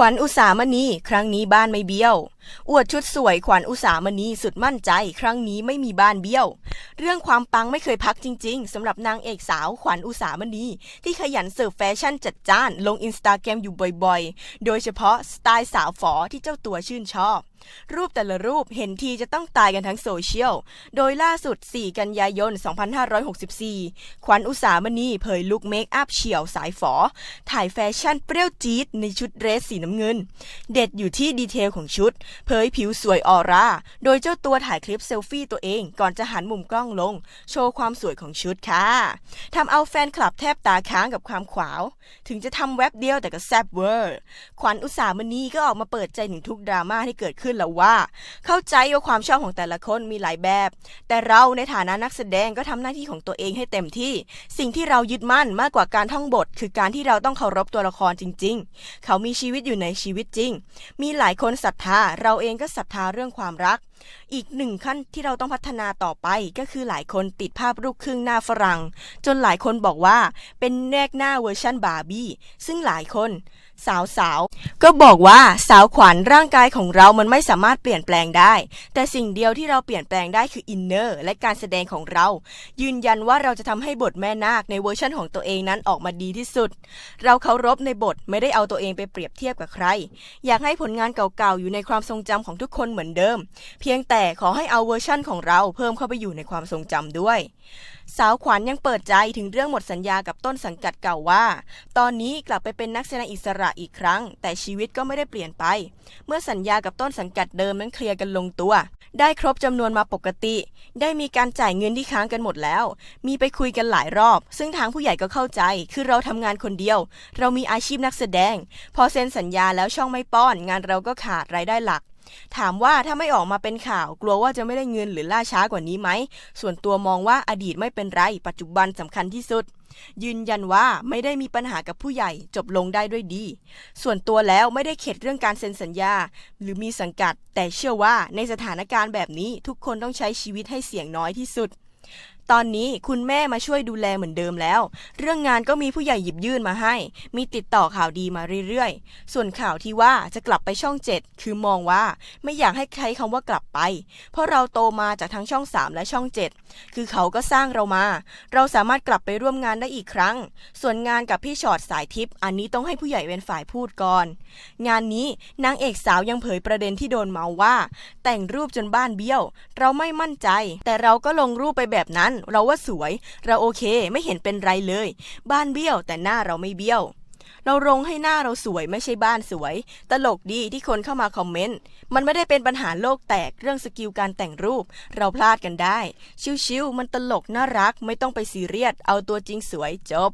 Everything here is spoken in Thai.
ขวัญอุสามณี ครั้งนี้บ้านไม่เบี้ยว อวดชุดสวยขวัญอุสามณีสุดมั่นใจ ครั้งนี้ไม่มีบ้านเบี้ยว เรื่องความปังไม่เคยพักจริง ๆสำหรับนางเอกสาวขวัญอุสามณี ที่ขยันเสิร์ฟแฟชั่นจัดจ้าน ลงอินสตาแกรมอยู่บ่อยๆ โดยเฉพาะสไตล์สาวฝอที่เจ้าตัวชื่นชอบ รูปแต่ละรูปเห็นทีจะต้องตายกันทั้งโซเชียล โดยล่าสุด 4 กันยายน 2564 ขวัญอุสามณีเผยลุคเมคอัพเฉียวสายฝอ ถ่ายแฟชั่นเปรี้ยวจี๊ดในชุดเดรสสีน้ำเงิน เด็ดอยู่ที่ดีเทลของชุด เผยผิวสวยออร่า โดยเจ้าตัวถ่ายคลิปเซลฟี่ตัวเอง ก่อนจะหันมุมกล้องลง โชว์ความสวยของชุดค่ะทำเอาแฟนคลับแทบตาค้างกับความขวาว ถึงจะทำแว็บเดียวแต่ก็แซบเวอร์ ขวัญอุสามณีก็ออกมาเปิดใจถึงทุกดราม่าที่เกิดขึ้นึ้นแล้วว่า เข้าใจว่าความชอบของแต่ละคนมีหลายแบบ แต่เราในฐานะนักแสดงก็ทำหน้าที่ของตัวเองให้เต็มที่ สิ่งที่เรายึดมั่นมากกว่าการท่องบท คือการที่เราต้องเคารพตัวละครจริง ๆ เขามีชีวิตอยู่ในชีวิตจริง มีหลายคนศรัทธา เราเองก็ศรัทธาเรื่องความรัก อีกหนึ่งขั้นที่เราต้องพัฒนาต่อไปก็คือหลายคนติดภาพลูกครึ่งหน้าฝรั่ง จนหลายคนบอกว่าเป็นแนกหน้าเวอร์ชั่นบาร์บี้ซึ่งหลายคนสาวสาวๆก็บอกว่าสาวขวัญร่างกายของเรามันไม่สามารถเปลี่ยนแปลงได้ แต่สิ่งเดียวที่เราเปลี่ยนแปลงได้คืออินเนอร์และการแสดงของเรา ยืนยันว่าเราจะทำให้บทแม่นาคในเวอร์ชั่นของตัวเองนั้นออกมาดีที่สุด เราเคารพในบทไม่ได้เอาตัวเองไปเปรียบเทียบกับใคร อยากให้ผลงานเก่าๆอยู่ในความทรงจำของทุกคนเหมือนเดิมเพียงแต่ขอให้เอาเวอร์ชั่นของเราเพิ่มเข้าไปอยู่ในความทรงจำด้วย สาวขวัญยังเปิดใจถึงเรื่องหมดสัญญากับต้นสังกัดเก่าว่า ตอนนี้กลับไปเป็นนักแสดงอิสระอีกครั้ง แต่ชีวิตก็ไม่ได้เปลี่ยนไป เมื่อสัญญากับต้นสังกัดเดิมนั้นเคลียร์กันลงตัว ได้ครบจำนวนมาปกติ ได้มีการจ่ายเงินที่ค้างกันหมดแล้ว มีไปคุยกันหลายรอบ ซึ่งทางผู้ใหญ่ก็เข้าใจ คือเราทำงานคนเดียว เรามีอาชีพนักแสดง พอเซ็นสัญญาแล้วช่องไม่ป้อน งานเราก็ขาดรายได้หลัก ถามว่าถ้าไม่ออกมาเป็นข่าว กลัวว่าจะไม่ได้เงินหรือล่าช้ากว่านี้ไหม ส่วนตัวมองว่าอดีตไม่เป็นไร ปัจจุบันสำคัญที่สุด ยืนยันว่าไม่ได้มีปัญหากับผู้ใหญ่จบลงได้ด้วยดี ส่วนตัวแล้วไม่ได้เข็ดเรื่องการเซ็นสัญญา หรือมีสังกัด แต่เชื่อว่าในสถานการณ์แบบนี้ทุกคนต้องใช้ชีวิตให้เสี่ยงน้อยที่สุด ตอนนี้คุณแม่มาช่วยดูแลเหมือนเดิมแล้ว เรื่องงานก็มีผู้ใหญ่หยิบยื่นมาให้ มีติดต่อข่าวดีมาเรื่อยๆ ส่วนข่าวที่ว่าจะกลับไปช่องเจ็ดคือมองว่าไม่อยากให้ใช้คำว่ากลับไป เพราะเราโตมาจากทั้งช่อง 3 และช่อง 7 คือเขาก็สร้างเรามา เราสามารถกลับไปร่วมงานได้อีกครั้ง ส่วนงานกับพี่ชอตสายทิพย์อันนี้ต้องให้ผู้ใหญ่เป็นฝ่ายพูดก่อน งานนี้นางเอกสาวยังเผยประเด็นที่โดนเมาว่า แต่งรูปจนบ้านเบี้ยว เราไม่มั่นใจ แต่เราก็ลงรูปไปแบบนั้นเราว่าสวย เราโอเค ไม่เห็นเป็นไรเลย บ้านเบี้ยวแต่หน้าเราไม่เบี้ยว เราลงให้หน้าเราสวยไม่ใช่บ้านสวย ตลกดีที่คนเข้ามาคอมเมนต์ มันไม่ได้เป็นปัญหาโลกแตกเรื่องสกิลการแต่งรูป เราพลาดกันได้ ชิวๆมันตลกน่ารักไม่ต้องไปซีเรียสเอาตัวจริงสวยจบ